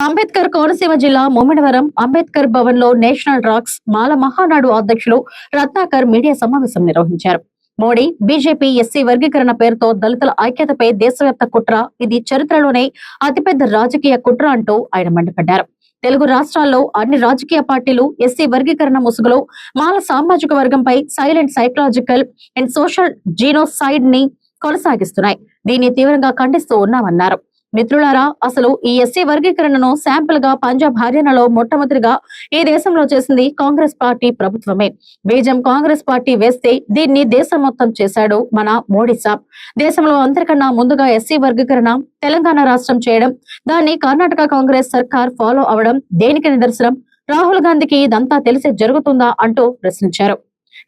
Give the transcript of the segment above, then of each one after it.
అంబేద్కర్ కోనసీమ జిల్లా ముమ్మిడివరం అంబేద్కర్ భవన్లో national racks మాల మహానాడు అధ్యక్షులు రత్నాకర్ మీడియా సమావేశం నిర్వహించారు. మోడీ బీజేపీ ఎస్సీ వర్గీకరణ పేరుతో దళితుల ఐక్యతపై దేశవ్యాప్త కుట్ర ఇది చరిత్రలోనే అతిపెద్ద రాజకీయ కుట్ర అంటూ ఆయన మండిపడ్డారు. తెలుగు రాష్ట్రాల్లో అన్ని రాజకీయ పార్టీలు ఎస్సీ వర్గీకరణ ముసుగులో మాల సామాజిక వర్గంపై సైలెంట్ సైకలాజికల్ అండ్ సోషల్ జీనోసైడ్ని కొనసాగిస్తున్నాయి. దీన్ని తీవ్రంగా ఖండిస్తూ ఉన్నామన్నారు. మిత్రులారా అసలు ఈ ఎస్సీ వర్గీకరణను శాంపుల్గా పంజాబ్ హర్యానాలో మొట్టమొదటిగా ఈ దేశంలో చేసింది కాంగ్రెస్ పార్టీ ప్రభుత్వమే. బీజం కాంగ్రెస్ పార్టీ వేస్తే దీన్ని దేశం మొత్తం చేశాడు మన మోడీ సాబ్. దేశంలో అందరికన్నా ముందుగా ఎస్సీ వర్గీకరణ తెలంగాణ రాష్ట్రం చేయడం దాన్ని కర్ణాటక కాంగ్రెస్ సర్కార్ ఫాలో అవడం దేనికి నిదర్శనం? రాహుల్ గాంధీకి ఇదంతా తెలిసి జరుగుతుందా అంటూ ప్రశ్నించారు.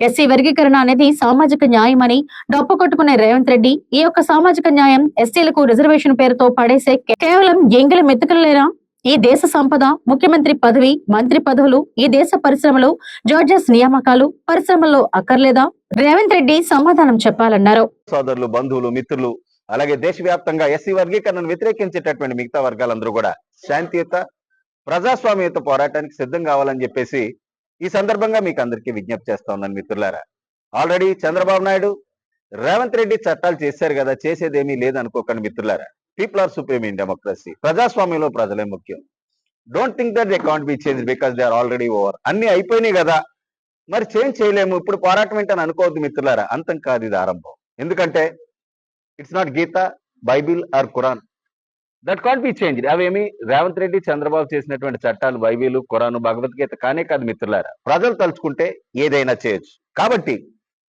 ఎస్సీ వర్గీకరణ అనేది సామాజిక న్యాయం అని డప్పు కొట్టుకునే రేవంత్ రెడ్డి ఈ యొక్క సామాజిక న్యాయం ఎస్సీలకు రిజర్వేషన్ పేరుతో పడేసే కేవలం ఎంగిల మెతుకులేనా ఈ దేశ సంపద ముఖ్యమంత్రి పదవి మంత్రి పదవులు ఈ దేశ పరిశ్రమలు జార్జెస్ నియామకాలు పరిశ్రమల్లో అక్కర్లేదా? రేవంత్ రెడ్డి సమాధానం చెప్పాలన్నారు. సోదరులు బంధువులు మిత్రులు అలాగే దేశవ్యాప్తంగా ఎస్సీ వర్గీకరణను వ్యతిరేకించేటటువంటి మిగతా వర్గాలందరూ కూడా శాంతియుత ప్రజాస్వామ్యత పోరాటానికి సిద్ధం కావాలని చెప్పేసి ఈ సందర్భంగా మీకు అందరికీ విజ్ఞప్తి చేస్తా ఉన్నాను మిత్రులారా. ఆల్రెడీ చంద్రబాబు నాయుడు రేవంత్ రెడ్డి చట్టాలు చేశారు కదా చేసేదేమీ లేదనుకోకండి మిత్రులారా. People are supreme in democracy ప్రజాస్వామ్యంలో ప్రజలే ముఖ్యం. Don't think that they can't be change because they are already over అన్ని అయిపోయినాయి కదా. మరి చేంజ్ చేయలేము. ఇప్పుడు పోరాటం ఏంటని అనుకోవద్దు మిత్రులారా. అంతం కాదు ఇది ఆరంభం. ఎందుకంటే it's not Gita Bible or Quran that can't be change అవేమి? రేవంత్ రెడ్డి చంద్రబాబు చేసినటువంటి చట్టాలు బైబిలు ఖురాను భగవద్గీత కానే కాదు మిత్రులారా. ప్రజలు తలుచుకుంటే ఏదైనా చేయొచ్చు. కాబట్టి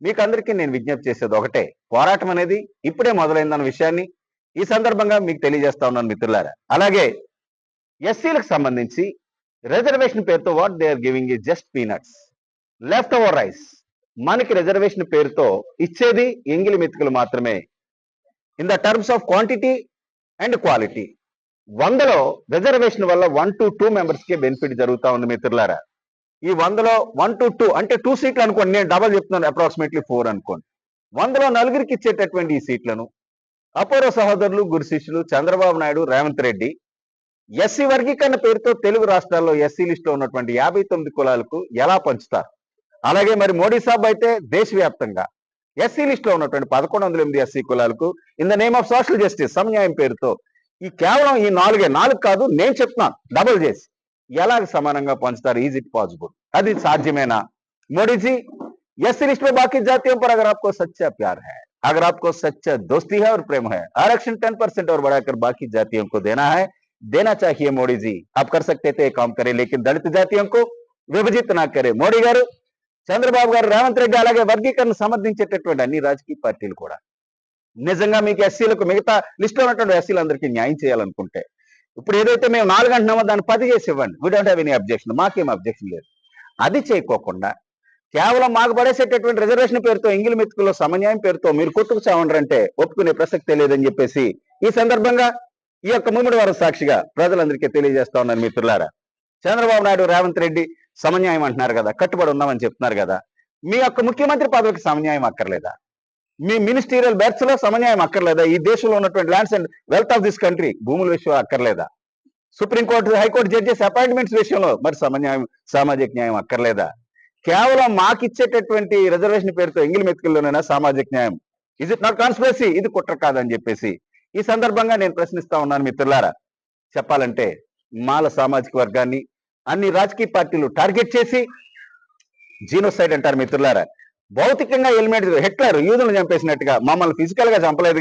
మీకు అందరికీ నేను విజ్ఞప్తి చేసేది ఒకటే. పోరాటం అనేది ఇప్పుడే మొదలైందన్న విషయాన్ని ఈ సందర్భంగా మీకు తెలియజేస్తా ఉన్నాను మిత్రులారా. అలాగే ఎస్సీలకు సంబంధించి రిజర్వేషన్ పేరుతో వాట్ దే ఆర్ గివింగ్ ఈ just peanuts left over rice మనకి రిజర్వేషన్ పేరుతో ఇచ్చేది ఎంగిలి మెతుకులు మాత్రమే. In the terms of quantity and quality. వందలో రిజర్వేషన్ వల్ల వన్ టు టూ మెంబర్స్కి బెనిఫిట్ జరుగుతా ఉంది మిత్రులారా. ఈ వందలో వన్ టు టూ అంటే టూ సీట్లు అనుకోండి నేను డబల్ చెప్తున్నాను అప్రాక్సిమేట్లీ ఫోర్ అనుకోండి. వందలో నలుగురికి ఇచ్చేటటువంటి ఈ సీట్లను అపూర్వ సహోదరులు గురు శిష్యులు చంద్రబాబు నాయుడు రేవంత్ రెడ్డి ఎస్సీ వర్గీకరణ పేరుతో తెలుగు రాష్ట్రాల్లో ఎస్సీ లిస్ట్ ఉన్నటువంటి యాభై తొమ్మిది కులాలకు ఎలా పంచుతారు? అలాగే మరి మోడీ సాబ్ అయితే దేశవ్యాప్తంగా ఎస్సీ లిస్ట్ లో ఉన్నటువంటి పదకొండు వందల ఎనిమిది ఎస్సీ కులాలకు in the name of social justice సమన్యాయం పేరుతో ఈ కేవలం ఈ నాలుగే నాలుగు కాదు నేను చెప్తున్నాను డబుల్ చేసి ఎలాగ సమానంగా పంచుతారు ఈజ్ ఇట్ పాసిబుల్ అది సాధ్యమేనా मोदी जी एससी लिस्ट में बाकी जातियों पर अगर आपको सच्चा प्यार है अगर आपको सच्चा दोस्ती है और प्रेम है आरक्षण टेन परसेंट और बढ़ाकर बाकी जातियों को देना है देना चाहिए मोदी जी आप कर सकते थे ये काम करें लेकिन दलित जातियों को విభజిత్ నా కరే మోడీ గారు చంద్రబాబు గారు రేవంత్ రెడ్డి అలాగే వర్గీకరణ సమర్థించేటటువంటి అన్ని రాజకీయ పార్టీలు కూడా. నిజంగా మీకు ఎస్సీలకు మిగతా లిస్ట్లో ఉన్నటువంటి ఎస్సీలందరికీ న్యాయం చేయాలనుకుంటే ఇప్పుడు ఏదైతే మేము నాలుగు అంటున్నామో దాన్ని పది చేసి ఇవ్వండి. We don't have any objection మాకేం అబ్జెక్షన్ లేదు. అది చేయకోకుండా కేవలం మాకు పడేసేటటువంటి రిజర్వేషన్ పేరుతో ఇంగిలి మెతుకులో సమన్యాయం పేరుతో మీరు కొట్టుకు చావండ్రంటే ఒప్పుకునే ప్రసక్తే లేదని చెప్పేసి ఈ సందర్భంగా ఈ యొక్క ముమ్మడి వారం సాక్షిగా ప్రజలందరికీ తెలియజేస్తా ఉన్నాను మిత్రులారా. చంద్రబాబు నాయుడు రేవంత్ రెడ్డి సమన్యాయం అంటున్నారు కదా కట్టుబడి ఉన్నామని చెప్తున్నారు కదా మీ యొక్క ముఖ్యమంత్రి పదవికి సమన్యాయం అక్కర్లేదా? మీ మినిస్టీరియల్ బెర్త్స్లో సమన్యాయం అక్కర్లేదా? ఈ దేశంలో ఉన్నటువంటి lands and wealth of this country భూముల విషయం అక్కర్లేదా? సుప్రీంకోర్టు హైకోర్టు జడ్జెస్ అపాయింట్మెంట్స్ విషయంలో మరి సమన్యాయం సామాజిక న్యాయం అక్కర్లేదా? కేవలం మాకిచ్చేటటువంటి రిజర్వేషన్ పేరుతో ఎంగిలి మెతుకుల్లోనైనా సామాజిక న్యాయం. ఇజ్ ఇట్ నాట్ కాన్స్పిరసీ ఇది కుట్ర కాదని చెప్పేసి. ఈ సందర్భంగా నేను ప్రశ్నిస్తా ఉన్నాను మిత్రులారా. చెప్పాలంటే మాల సామాజిక వర్గాన్ని అన్ని రాజకీయ పార్టీలు టార్గెట్ చేసి జీనోసైడ్ అంటారు మిత్రులారా. భౌతికంగా ఎలిమెంట్ హిట్లర్ యూదులను చంపేసినట్టుగా మమ్మల్ని ఫిజికల్గా చంపలేదు